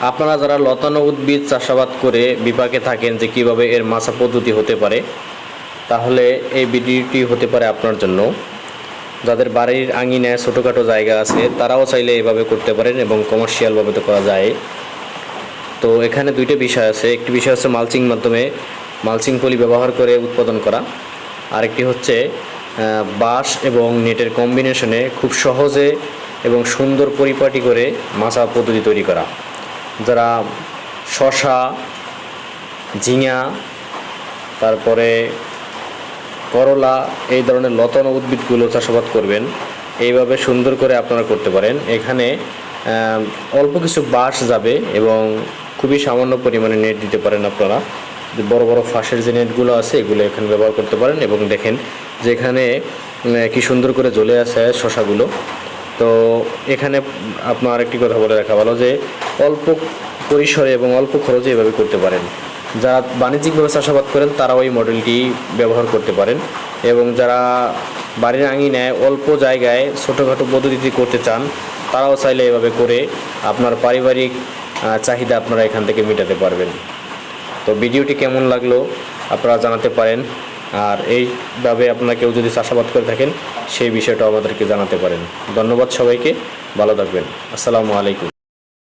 আপনারা যারা লতানো উদ্ভিদ চাষাবাদ করে বিপাকে থাকেন যে কীভাবে এর মাছা পদ্ধতি হতে পারে, তাহলে এই ভিডিওটি হতে পারে আপনার জন্য। যাদের বাড়ির আঙিনায় ছোটোখাটো জায়গা আছে, তারাও চাইলে এভাবে করতে পারেন এবং কমার্শিয়ালভাবে তো করা যায়। তো এখানে দুইটা বিষয় আছে। একটি বিষয় হচ্ছে মালচিং মাধ্যমে মালচিং পলি ব্যবহার করে উৎপাদন করা। আরেকটি হচ্ছে বাঁশ এবং নেটের কম্বিনেশনে খুব সহজে এবং সুন্দর পরিপাটি করে মাছা পদ্ধতি তৈরি করা। যারা শশা, ঝিঙা, তারপরে করলা, এই ধরনের লতানো উদ্ভিদগুলো চাষাবাদ করবেন। এইভাবে সুন্দর করে আপনারা করতে পারেন। এখানে অল্প কিছু বাঁশ যাবে এবং খুবই সামান্য পরিমাণে নেট দিতে পারেন আপনারা। বড় বড় ফাঁসের যে নেটগুলো আছে, এগুলো এখানে ব্যবহার করতে পারেন এবং দেখেন যে এখানে কি সুন্দর করে জ্বলে আছে শশাগুলো। তো এখানে আপনার একটি কথা বলে রাখা ভালো যে অল্প পরিসরে এবং অল্প খরচে এভাবে করতে পারেন। যারা বাণিজ্যিকভাবে চাষাবাদ করেন তারা ওই মডেলটি ব্যবহার করতে পারেন এবং যারা বাড়ির আঙিনায় অল্প জায়গায় ছোটোখাটো পদ্ধতিতে করতে চান, তারাও চাইলে এভাবে করে আপনার পারিবারিক চাহিদা আপনারা এখান থেকে মেটাতে পারবেন। তো ভিডিওটি কেমন লাগল আপনারা জানাতে পারেন আর এইভাবে আপনারা কেউ যদি চাষাবাদ করে থাকেন, সেই বিষয়টাও আমাদেরকে জানাতে পারেন। ধন্যবাদ সবাইকে, ভালো থাকবেন। আসসালামু আলাইকুম।